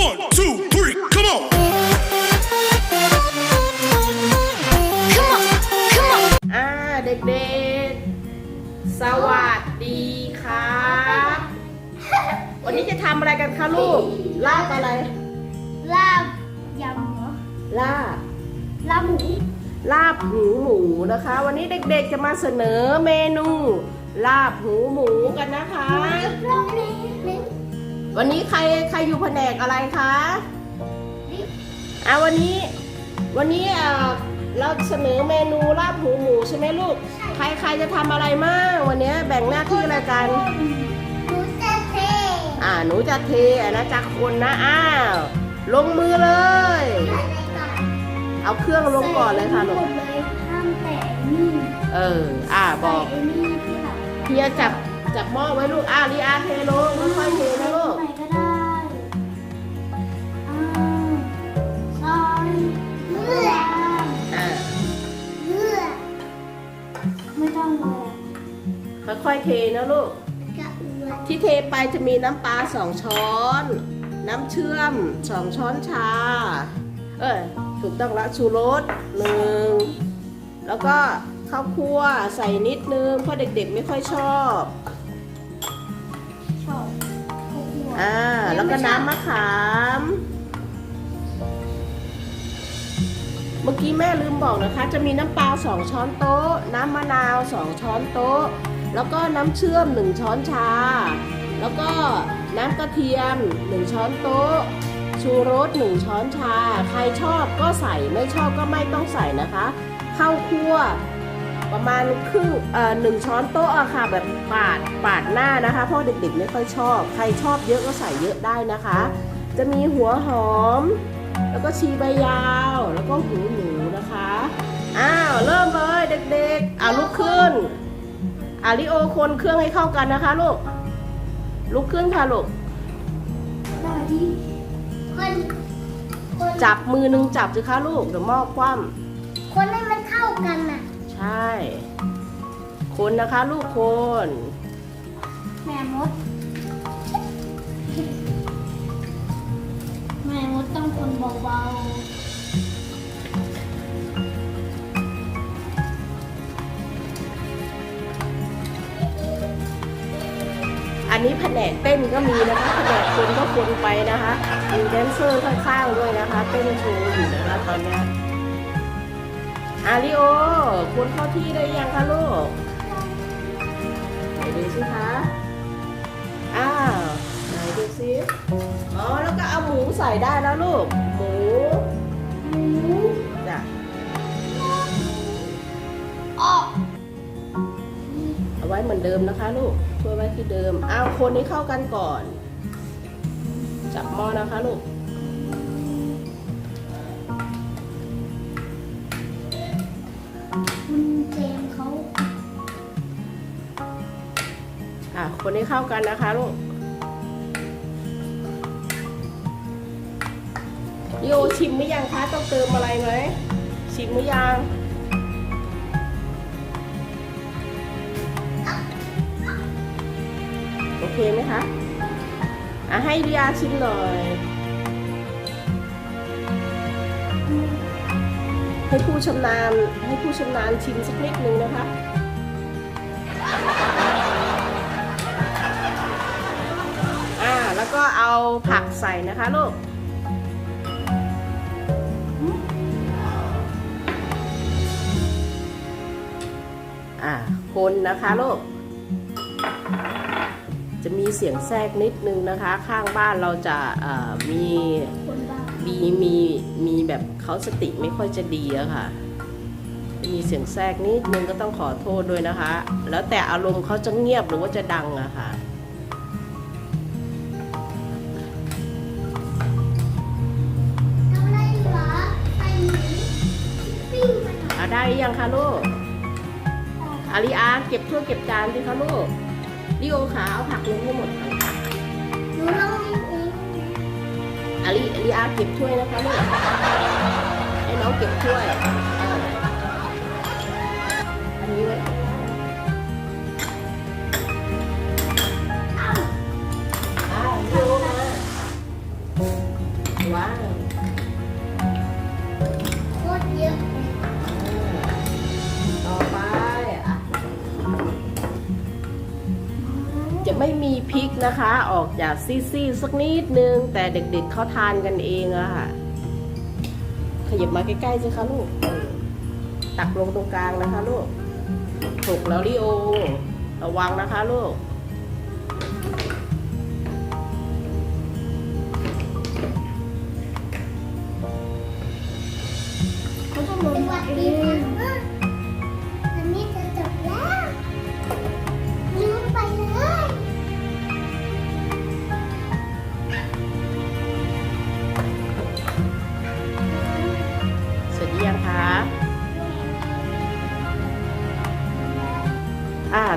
One, two, three, come on. Come on, come on. อ่าเด็กๆ สวัสดีครับวันนี้จะทำอะไรกันคะลูก ลาบอะไร ลาบยำเหรอลาบ ลาบหมูลาบหูหมูนะคะ วันนี้เด็กๆจะมาเสนอเมนู ลาบหูหมูกันนะคะลาบนี้นี่ วันนี้ใครใครอยู่แผนกอะไรคะอะวันนี้ วันนี้เอ่อเราเสนอเมนูลาบหูหมูใช่ไหมลูก ใครใครจะทำอะไรมากวันนี้แบ่งหน้าที่อะไรกัน หนูจะเท อ่าหนูจะเทอะนะจากคนนะอ้าวลงมือเลยอะไรก่อนเอาเครื่องลงก่อนเลยค่ะลูหมกดเลยห้ามแตะนี่เออ อ่าบอกแตะนี่ที่หลังเฮียจับจับหม้อไว้ลูก อ่าลีอาเทลงค่อยๆเทนะลูก ค่อยๆเทนะลูกกะเอือดที่เทไปจะมีน้ำปลาสองช้อน น้ำเชื่อมสองช้อนชา เออถูกต้องละชูรสหนึ่ง แล้วก็ข้าวคั่วใส่นิดนึงเพราะเด็กๆไม่ค่อยชอบชอบข้าวคั่วอ่าแล้วก็น้ำมะขาม เมื่อกี้แม่ลืมบอกนะคะ จะมีน้ำปลาสองช้อนโต๊ะ น้ำมะนาวสองช้อนโต๊ะ แล้วก็น้ำเชื่อมหนึ่งช้อนชา แล้วก็น้ำกระเทียมหนึ่งช้อนโต๊ะ ชูรสหนึ่งช้อนชา ใครชอบก็ใส่ไม่ชอบก็ไม่ต้องใส่นะคะข้าวคั่วประมาณครึ่งเอ่อหนึ่งช้อนโต๊ะอะค่ะแบบปาดปาดหน้านะคะ เพราะเด็กๆไม่ค่อยชอบ ใครชอบเยอะก็ใส่เยอะได้นะคะ จะมีหัวหอม แล้วก็ชีใบยาว แล้วก็หูหมูนะคะ อ้าว เริ่มเลยเด็กๆเอาลุกขึ้นอาริโอคนเครื่องให้เข้ากันนะคะลูก ลุกขึ้นค่ะลูกได้ที่คนคนจับมือหนึงจับสิคะลูก เดี๋ยวหม้อคว่คนให้มันเข้ากันน่ะำใช่ คนนะคะลูกคน แม่มด เบาอันนี้แผนกเต้นก็มีนะคะแผนกคนก็คนไปนะคะมีแดนเซอร์ข้างๆด้วยนะคะ เต้นโชว์อยู่นะคะตอนเนี้ยอาริโอคุณเข้าที่ได้ยังคะลูกไหนดูสิคะอ้าวไหนดูสิ ใส่ได้แล้วลูก หมูๆหมูจ้ะออกเอาไว้เหมือนเดิมนะคะลูกช่วยไว้ที่เดิม เอาคนให้เข้ากันก่อน จับหม้อนะคะลูกคุณเจมส์เขาอะคนให้เข้ากันนะคะลูก โยชิมไหมยังคะต้องเติมอะไรไหมชิมไหมยังโอเคไหมคะอะให้ดิยาชิมหน่อย ให้ผู้ชำนาญให้ผู้ชำนาญชิมสักนิดนึงนะคะอ่าแล้วก็เอาผักใส่นะคะลูก อ่า คนนะคะลูก จะมีเสียงแทรกนิดนึงนะคะ ข้างบ้านเราจะเอ่อมีคนบ้ามีมีมีแบบเขาสติไม่ค่อยจะดีอะค่ะ มีเสียงแทรกนิดนึงก็ต้องขอโทษด้วยนะคะ แล้วแต่อารมณ์เขาจะเงียบหรือว่าจะดังอะค่ะทำอะไรเหรอไปหนีปิ้งมันเหรอเอาได้หรือยังคะลูก อาริอาเก็บถ้วยเก็บจานสิคะลูกดิโอขาเอาผักลงให้หมดค่ะหนูลองนิดนึงอาริอาริอาเก็บถ้วยนะคะลูกให้น้องเก็บถ้วย ไม่มีพริกนะคะ ออกจากซี่ๆสักนิดนึง แต่เด็กๆเขาทานกันเองอะค่ะ ขยับมาใกล้ๆสิคะลูก ตักลงตรงกลางนะคะลูกถูกแล้วลิโอ ระวังนะคะลูก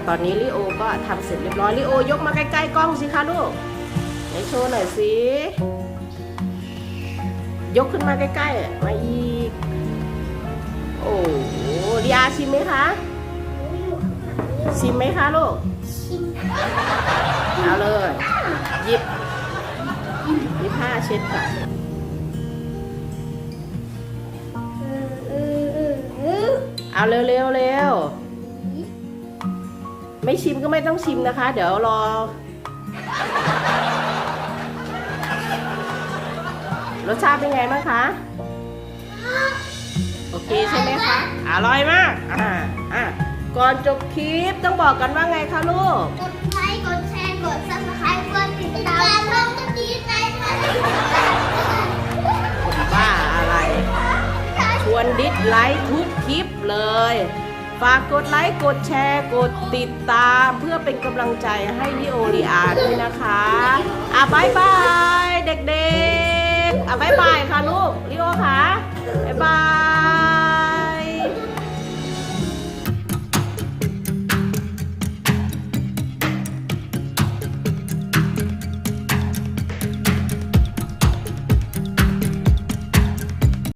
ตอนนี้ลิโอก็ทำเสร็จเรียบร้อยลิโอยกมาใกล้ๆกล้องสิคะลูกไหนโชว์หน่อยสิยกขึ้นมาใกล้ๆมาอีก โอ้โหลีอาชิมไหมคะชิมไหมคะลูกชิมเอาเลยหยิบหยิบผ้าเช็ดค่ะเออเออเออเออเอาเร็วเร็วเร็ว ไม่ชิมก็ไม่ต้องชิมนะคะ เดี๋ยวรอ รสชาติเป็นไงบ้างคะ โอเคใช่ไหมคะ อร่อยมาก อ่าอะก่อนจบคลิปต้องบอกกันว่าไงคะลูก กดไลค์ กดแชร์ กดซับสไครต์กดติดตามช่องจะดีใจค่ะผมบ้าอะไรชวนดิสไลค์ทุกคลิปเลย ฝากกดไลค์กดแชร์กดติดตามเพื่อเป็นกำลังใจให้ลิโอลีอาด้วยนะคะอะบายบายเด็กๆอะบายบายค่ะลูกลิโอค่ะบายบาย